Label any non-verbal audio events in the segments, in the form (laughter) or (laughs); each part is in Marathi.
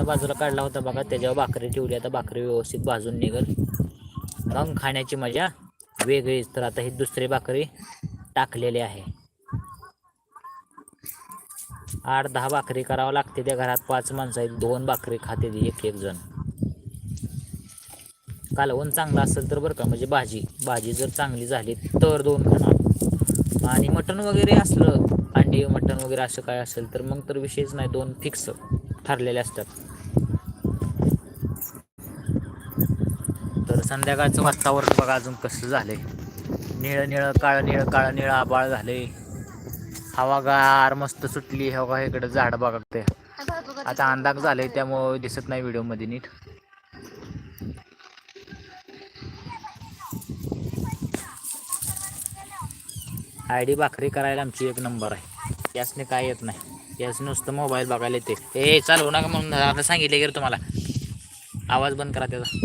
कांदा बाजूला काढला होता बघा त्याच्यावर भाकरी ठेवली आता भाकरी व्यवस्थित भाजून निघल. मग खाण्याची मजा वेगळीच. तर आता ही दुसरी भाकरी टाकलेली आहे. आठ दहा भाकरी करावं लागते त्या घरात. पाच माणसं आहेत दोन भाकरी खाते ती एक एक जण. कालवण चांगलं असेल तर बरं का म्हणजे भाजी. भाजी जर चांगली झाली तर दोन खाणार. आणि मटण वगैरे असलं अंडी मटण वगैरे असं काय असेल तर मग तर विषयच नाही. दोन फिक्स ठरलेले असतात. संध्याकाळचं वातावरण बघा अजून कसं झालंय. निळं निळं काळं निळं काळं निळं आबाळ झाले हवा गार मस्त सुटली हवा इकडं झाड बघा ते आता अंदाज झालंय त्यामुळं दिसत नाही व्हिडिओमध्ये नीट. आयडी भाकरी करायला आमची एक नंबर आहे. यासने काय येत नाही. याच नुसतं मोबाईल बघायला येते. ए चालू नका म्हणून आता सांगितले गेलं तुम्हाला. आवाज बंद करा त्याचा.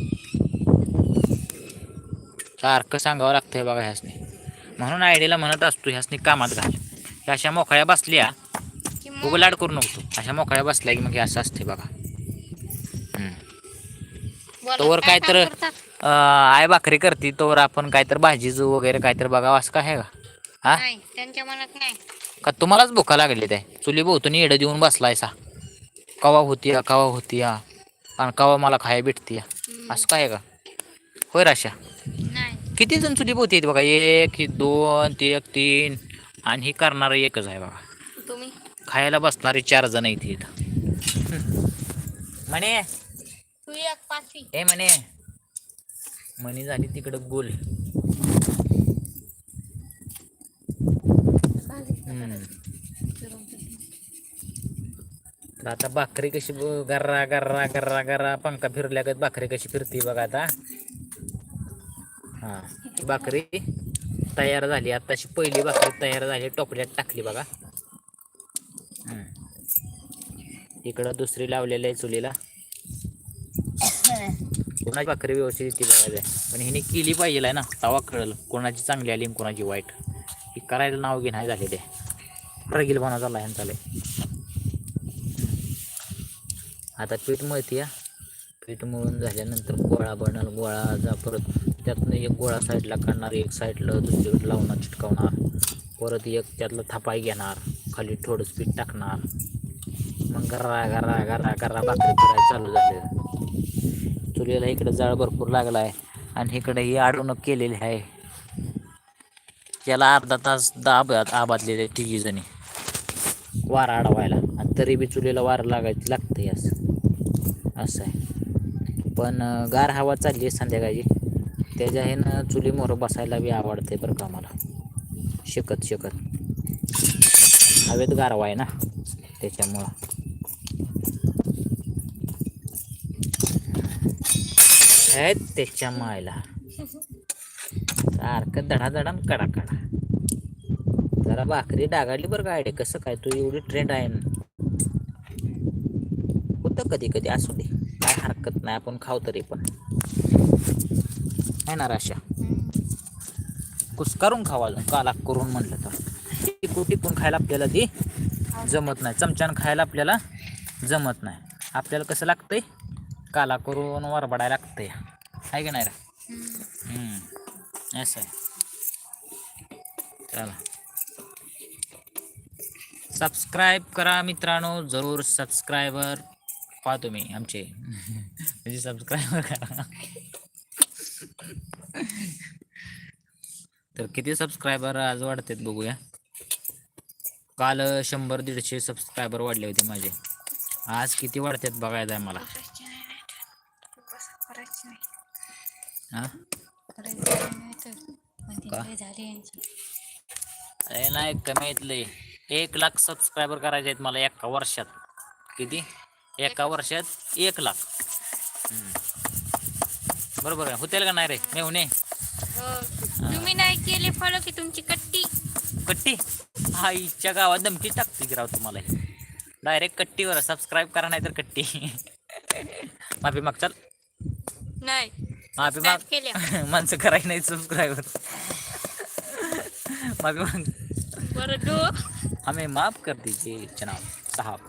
सारखं सांगावं लागतंय बघा ह्यासने. म्हणून आयडीला म्हणत असतो ह्यासनी कामात घाल. ह्या अशा मोकळ्या बसल्या उगलाड करू नको. अशा मोकळ्या बसल्या की मग हे असं असते बघा. तोवर काय तर आय भाकरी करते तोवर आपण काय तर भाजीचं वगैरे काय तर बघावं असं काय आहे का? हा? त्यांच्या मनात नाही. का तुम्हालाच भुका लागली ते? चुली भोवतून येडं देऊन बसलाय सा. कवा होती या कवा होती या आणि कवा मला खाया भेटती या असं काय आहे का? होय राशा? किती जण चुली आहेत बघा? एक ही दोन ती एक तीन. आणि ही करणारं एकच आहे बघा. तुम्ही? खायला बसणारे चार जण आहेत इथं. म्हणे ए म्हणे म्हणी झाली तिकडं गोल. तर आता भाकरी कशी गर्रा गर्रा गर्रा गर्रा पंखा फिरल्यागत भाकरी कशी फिरते बघा आता. हां. ही भाकरी तयार झाली. आताशी पहिली भाकरी तयार झाली. टोपल्यात टाकली बघा. इकडं दुसरी लावलेली आहे चुलीला. कोणाची भाकरी व्यवस्थित येते बघायचं पण हिने केली पाहिजे ना. तवा कळलं. कोणाची चांगली आली कोणाची वाईट. ही करायला नाव घे नाही झालेले रगील बनवा झाला ह्यांचा लय. आता पीठ मळते या पीठ मळून झाल्यानंतर गोळा बनल. गोळा जा परत त्यातनं एक गोळा साईडला काढणार एक साईडला दुसरीकडे लावणार चिटकावणार. परत एक त्यातलं थापाई घेणार खाली थोडं पीठ टाकणार. मग गर्रा गर्रा गर्रा गर्रा भाकरी फिरायला चालू झाले. चुलीला इकडे जाळ भरपूर लागला आहे आणि इकडे ही अडवणूक केलेली आहे. त्याला अर्धा तास दाब आबादलेले तिघी जणी. वारा अडवायला. आणि तरी बी चुलीला वारं लागायची लागते असं. असं आहे. पण गार हवा चालली आहे संध्याकाळी त्याच्या ह्यानं चुली मोरं बसायला बी आवडते बरं का मला. शिकत शिकत. हवेत गारवा आहे ना त्याच्यामुळं. आहेत त्याच्या मायला. सारखं धडाधडा कडा कडा जरा भाकरी डागाडली बरं काय कसं काय? तू एवढी ट्रेंड आहे. ना होतं कधी कधी असू दे. काय हरकत नाही आपण खाऊ तरी पण. आहे ना राशा? कुसकारून खावा काला करून म्हणलं तर. टिकून टिकून खायला आपल्याला ती जमत नाही. चमच्यानं खायला आपल्याला जमत नाही. आपल्याला कसं लागतंय? काला करून वरबडायला लागतंय. आहे की नाही रा? असं आहे. चला. सबस्क्राईब करा मित्रांनो. जरूर सबस्क्रायबर पाहतो मी आमचे. (laughs) म्हणजे सबस्क्रायबर करा. तर किती सबस्क्रायबर आज वाढतात बघूया. काल शंभर दीडशे सबस्क्रायबर वाढले होते माझे. आज किती वाढतात बघायचं आहे मला. नाही अरे नाही कमी येतले एक लाख सबस्क्रायबर करायचे आहेत मला एका वर्षात. किती? एका वर्षात एक लाख. बरोबर आहे. होतील का नाही रे? मेवणे हो. तुम्ही नाही केले फॉलो की तुमची कट्टी? कट्टी? आईच्या गावात धमकी टाकते की राव तुम्हाला. डायरेक्ट कट्टीवर सबस्क्राईब करा नाही तर कट्टी. माफी माग चल. नाही. माफी माग. (laughs) माणसं करायची नाही सबस्क्राईबर माफी माग. बरं हमें माफ कर दीजिए जनाब साहब.